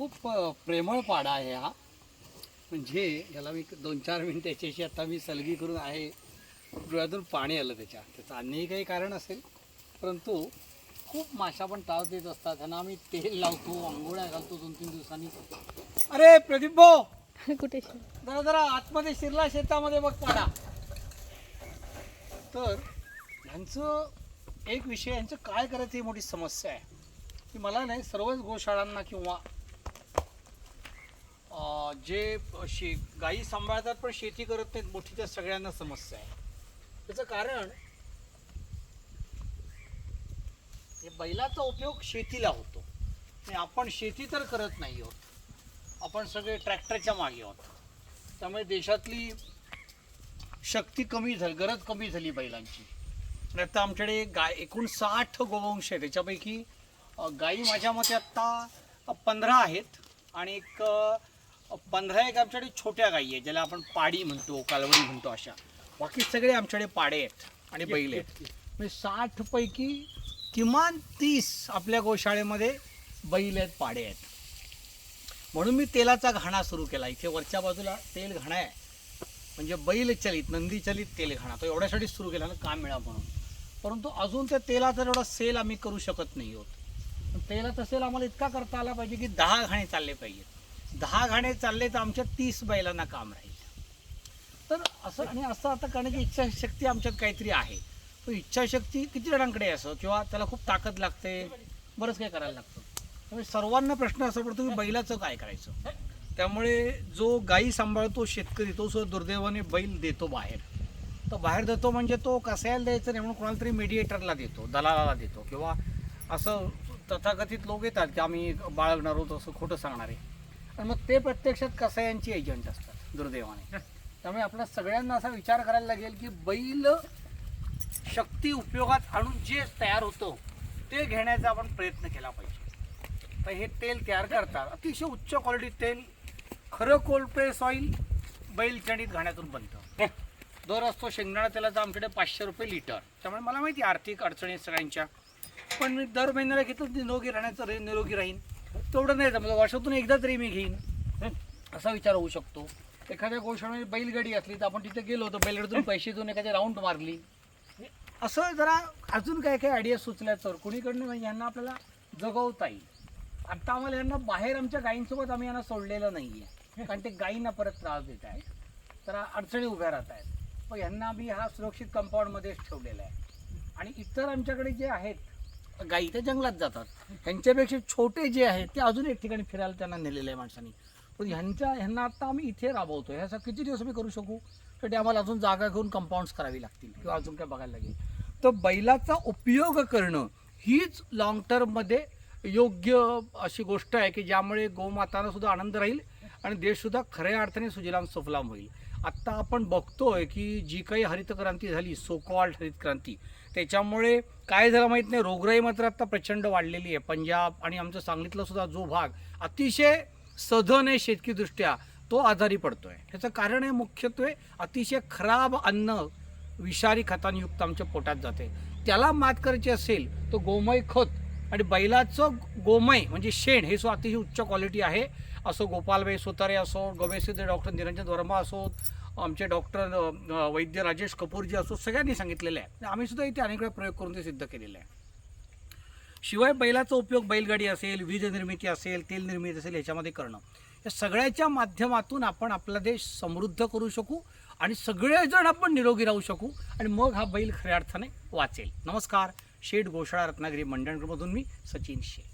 खूप प्रेमळ पाडा आहे हा. म्हणजे याला मी दोन चार मिनिट याच्याशी आता मी सलगी करून आहे. डोळ्यातून पाणी आलं त्याच्या. त्याचं अन्यही काही कारण असेल. परंतु खूप माशा पण त्रास देत असतात. त्यांना आम्ही तेल लावतो आंघोळ्या घालतो दोन तीन दिवसांनी. अरे प्रदीप भाऊ! कुठे जरा जरा आतमध्ये शिरला शेतामध्ये बघ पाडा. तर ह्यांचं एक विषय यांचं काय करायचं ही मोठी समस्या आहे. की मला नाही सर्वच गोशाळांना किंवा अं, जे शे गायी सांभाळतात पण शेती करत नाहीत मोठी त्या सगळ्यांना समस्या आहे. त्याचं कारण हे बैलाचा उपयोग शेतीला होतो. आणि आपण शेती तर करत नाही आहोत. आपण सगळे ट्रॅक्टरच्या मागे आहोत. त्यामुळे देशातली शक्ती कमी झाली गरज कमी झाली बैलांची. आणि आता आमच्याकडे गाय एकूण साठ गोवंश आहे त्याच्यापैकी अ, गायी माझ्या मते आत्ता पंधरा आहेत. आणि एक अ, पंधरा एक आमच्याकडे छोट्या गायी आहेत ज्याला आपण पाडी म्हणतो कालवडी म्हणतो अशा. बाकी सगळे आमच्याकडे पाडे आहेत आणि बैल आहेत. म्हणजे साठ पैकी किमान तीस आपल्या गोशाळेमध्ये बैल आहेत पाडे आहेत. म्हणून मी तेलाचा घाणा सुरू केला. इथे वरच्या बाजूला तेल घाणा आहे. म्हणजे बैल चलित नंदी चलित तेल घाणा. तो एवढ्यासाठी सुरू केला ना काम मिळा म्हणून. परंतु अजून त्या तेलाचा एवढा सेल आम्ही करू शकत नाही आहोत. तेलाचा सेल आम्हाला इतका करता आला पाहिजे की दहा घाणे चालले पाहिजेत. दहा घाणे चालले तर आमच्या तीस बैलांना काम राहील. तर असं आणि असं आता करण्याची इच्छाशक्ती आमच्यात काहीतरी आहे. तो इच्छाशक्ती किती जणांकडे असं? किंवा त्याला खूप ताकद लागते? बरंच काय करायला लागतं. त्यामुळे सर्वांना प्रश्न असा पडतो की बैलाचं काय करायचं? त्यामुळे जो गाई सांभाळतो शेतकरी तो सुद्धा दुर्दैवाने बैल देतो बाहेर. तर बाहेर देतो म्हणजे तो कसायला द्यायचं नाही म्हणून कोणाला तरी मेडिएटरला देतो दलालाला देतो. किंवा असं तथाकथित लोक येतात की आम्ही बाळगणार आहोत असं खोटं सांगणार. आहे आणि मग ते प्रत्यक्षात कसायांची एजंट असतात दुर्दैवाने. त्यामुळे आपल्या सगळ्यांना असा विचार करायला लागेल की बैल शक्ती उपयोगात आणून जे तयार होतं ते घेण्याचा आपण प्रयत्न केला पाहिजे. तर हे तेल तयार करतात. अतिशय उच्च क्वालिटी तेल खरं कोल्ड प्रेस ऑइल बैल चणीत घाण्यातून बनतं. दर असतो शेंगदाणा तेलाचा आमच्याकडे पाचशे रुपये लिटर त्यामुळे मला माहिती आहे आर्थिक अडचणी सगळ्यांच्या. पण मी दर महिन्याला घेतलं निरोगी राहण्याचं निरोगी राहीन. तेवढं नाही जमलं. वर्षातून एकदा तरी मी घेईन. असा विचार होऊ शकतो. एखाद्या गोष्टीमध्ये बैलगाडी असली तर आपण तिथे गेलो होतो बैलगाडीतून पैसे देऊन एखादी राऊंड मारली. असं जरा अजून काय काय आयडिया सुचल्या तर? कुणीकडनं म्हणजे यांना आपल्याला जगवता येईल. आता आम्हाला यांना बाहेर आमच्या गायींसोबत आम्ही यांना सोडलेलं नाही आहे कारण ते गायींना परत त्रास देत आहेत. तर अडचणी उभ्या राहत आहेत. पण यांना आम्ही हा सुरक्षित कंपाऊंडमध्येच ठेवलेला आहे. आणि इतर आमच्याकडे जे आहेत गायी त्या जंगलात जातात. ह्यांच्यापेक्षा छोटे जे आहेत ते अजून एक ठिकाणी फिरायला त्यांना नेलेलं आहे माणसांनी. पण ह्यांच्या ह्यांना आता आम्ही इथे राबवतो ह्याचा किती दिवस आम्ही करू शकू? तर आम्हाला अजून जागा घेऊन कंपाऊंड्स करावी लागतील किंवा अजून काय बघायला लागेल. तर बैलाचा उपयोग करणं हीच लॉंग टर्ममध्ये योग्य अशी गोष्ट आहे की ज्यामुळे गोमातांना सुद्धा आनंद राहील आणि देशसुद्धा खऱ्या अर्थाने सुजलाम सुफलाम होईल. आत्ता आपण बघतोय की जी काही हरित क्रांती झाली सोकॉल्ड हरित क्रांती त्याच्यामुळे काय झालं माहीत नाही रोगराई मात्र आता प्रचंड वाढलेली आहे. पंजाब आणि आमचं सांगलीतला सुद्धा जो भाग अतिशय सधन आहे शेतकीदृष्ट्या तो आजारी पडतोय. ह्याचं कारण आहे मुख्यत्वे अतिशय खराब अन्न विषारी खतांयुक्त आमच्या पोटात जाते. त्याला मात करायची असेल तर गोमय खत आणि बैलाचं गोमय म्हणजे शेण हे सो अतिशय उच्च क्वालिटी आहे. असो गोपालबाई सोतारे असो गवेसिद्ध डॉक्टर निरंजन वर्मा असोत आमचे डॉक्टर वैद्य राजेश कपूरजी असो सगळ्यांनी सांगितलेलं आहे. आम्ही सुद्धा इथे अनेक वेळा प्रयोग करून ते सिद्ध केलेलं आहे. शिवाय बैलाचा उपयोग बैलगाडी असेल वीज निर्मिती असेल तेल निर्मिती असेल ह्याच्यामध्ये करणं. या सगळ्याच्या माध्यमातून आपण आपला देश समृद्ध करू शकू आणि सगळेजण आपण निरोगी राहू शकू आणि मग हा बैल खऱ्या अर्थाने वाचेल. नमस्कार. शेठ गोशाळा रत्नागिरी मंडणमधून मी सचिन शेठ.